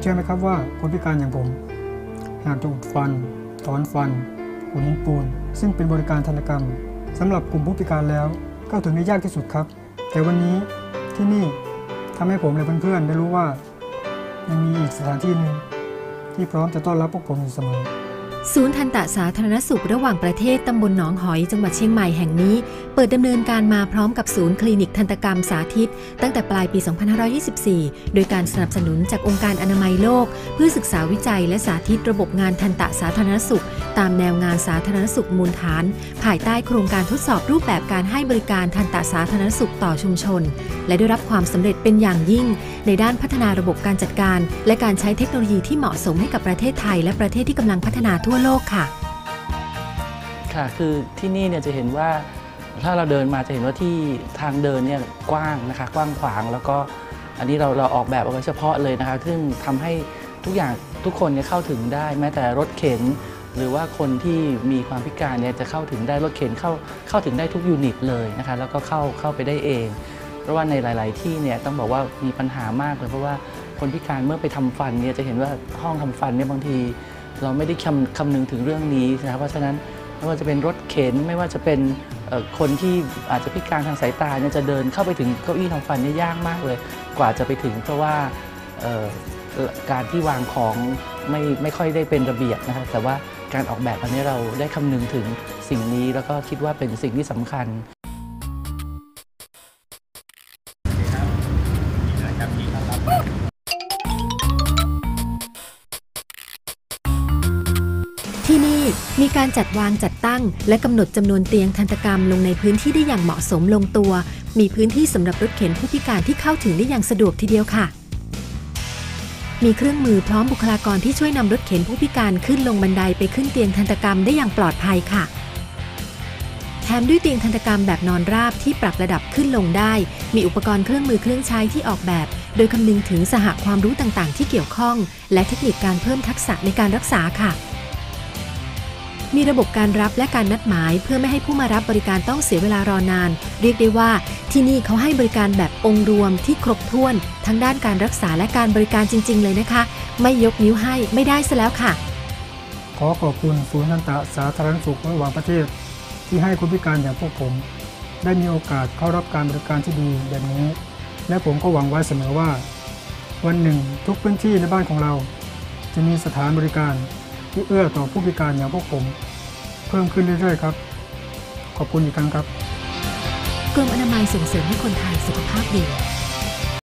เชื่อไหมครับว่าคนพิการอย่างผม หากจะอุดฟัน ถอนฟันขุนปูน ซึ่งเป็นบริการธนกรรมสำหรับกลุ่มผู้พิการแล้วก็ถึงได้ยากที่สุดครับ แต่วันนี้ที่นี่ทำให้ผมและเพื่อนๆได้รู้ว่ายังมีอีกสถานที่หนึ่งที่พร้อมจะต้อนรับพวกผมอยู่เสมอ ศูนย์ทันตสาธารณสุขระหว่างประเทศตำบลหนองหอยจังหวัดเชียงใหม่แห่งนี้ เปิดดำเนินการมาพร้อมกับศูนย์คลินิกทันตกรรมสาธิต ตั้งแต่ปลายปี 2524 โดยการสนับสนุนจากองค์การอนามัยโลก เพื่อศึกษาวิจัยและสาธิตระบบงานทันตสาธารณสุข ตามแนวงานสาธารณสุขมูลฐาน ภายใต้โครงการทดสอบรูปแบบการให้บริการทันตสาธารณสุขต่อชุมชน และได้รับความสำเร็จเป็นอย่างยิ่ง ในด้านพัฒนาระบบการจัดการ และการใช้เทคโนโลยีที่เหมาะสมให้กับประเทศไทย และประเทศที่กำลังพัฒนาทั่วโลกค่ะ ค่ะ คือที่นี่เนี่ยจะเห็นว่าถ้าเราเดินมาจะเห็นว่าที่ทางเดินเนี่ยกว้างนะคะ กว้างขวางแล้วก็อันนี้เราเราออกแบบเอาไว้เฉพาะเลยนะคะ ซึ่งทำให้ทุกอย่างทุกคนเนี่ยเข้าถึงได้ แม้แต่รถเข็น หรือว่าคนที่มีความพิการเนี่ยจะเข้าถึงได้รถเข็นเข้าเข้าถึงได้ทุกยูนิตเลยนะคะ แล้วก็เข้าเข้าไปได้เอง เพราะว่าในหลาย ๆ ที่เนี่ยต้องบอกว่ามีปัญหามากเลยเพราะว่าคนพิการเมื่อไปทำฟันเนี่ยจะเห็นว่าห้องทำฟันเนี่ยบางที เราไม่ได้คำคำนึงถึงเรื่องนี้นะครับเพราะฉะนั้นไม่ว่าจะเป็นรถเข็นไม่ว่าจะเป็นเอ่อคนที่อาจจะพิการทางสายตาเนี่ยจะเดินเข้าไปถึงเก้าอี้ทำฟันเนี่ยยากมากเลย กว่าจะไปถึงเพราะว่าเอ่อการที่วางของไม่ไม่ค่อยได้เป็นระเบียบนะครับแต่ว่าการออกแบบอันนี้เราได้คำนึงถึงสิ่งนี้แล้วก็คิดว่าเป็นสิ่งที่สำคัญ ที่นี่มีการจัดวางจัดตั้ง และกำหนดจำนวนเตียงทันตกรรมลงในพื้นที่ได้อย่างเหมาะสมลงตัว มีพื้นที่สำหรับรถเข็นผู้พิการที่เข้าถึงได้อย่างสะดวกทีเดียวค่ะ มีเครื่องมือพร้อมบุคลากรที่ช่วยนำรถเข็นผู้พิการขึ้นลงบันไดไปขึ้นเตียงทันตกรรมได้อย่างปลอดภัยค่ะแถมด้วยเตียงทันตกรรมแบบนอนราบที่ปรับระดับขึ้นลงได้ มีอุปกรณ์เครื่องมือเครื่องใช้ที่ออกแบบ โดยคำนึงถึงสหความรู้ต่างๆ ที่เกี่ยวข้อง และเทคนิคการเพิ่มทักษะในการรักษาค่ะ มีระบบการรับและการนัดหมาย เพื่อไม่ให้ผู้มารับบริการต้องเสียเวลารอนาน เรียกได้ว่าที่นี่เขาให้บริการแบบองค์รวมที่ครบถ้วน ทั้งด้านการรักษาและการบริการจริง ๆ เลยนะคะ ไม่ยกนิ้วให้ไม่ได้ซะแล้วค่ะ ขอขอบคุณศูนย์ทันตะสาธารณสุขระหว่างประเทศ ที่ให้คนพิการอย่างพวกผม ได้มีโอกาสเข้ารับการบริการที่ดีแบบนี้ และผมก็หวังไว้เสมอว่า วันหนึ่งทุกพื้นที่ในบ้านของเรา จะมีสถานบริการ ที่เอื้อต่อผู้พิการอย่างพวกผม เพิ่มขึ้นเรื่อยๆครับ ขอบคุณอีกครั้งครับ กรมอนามัยส่งเสริมให้คนไทยสุขภาพดี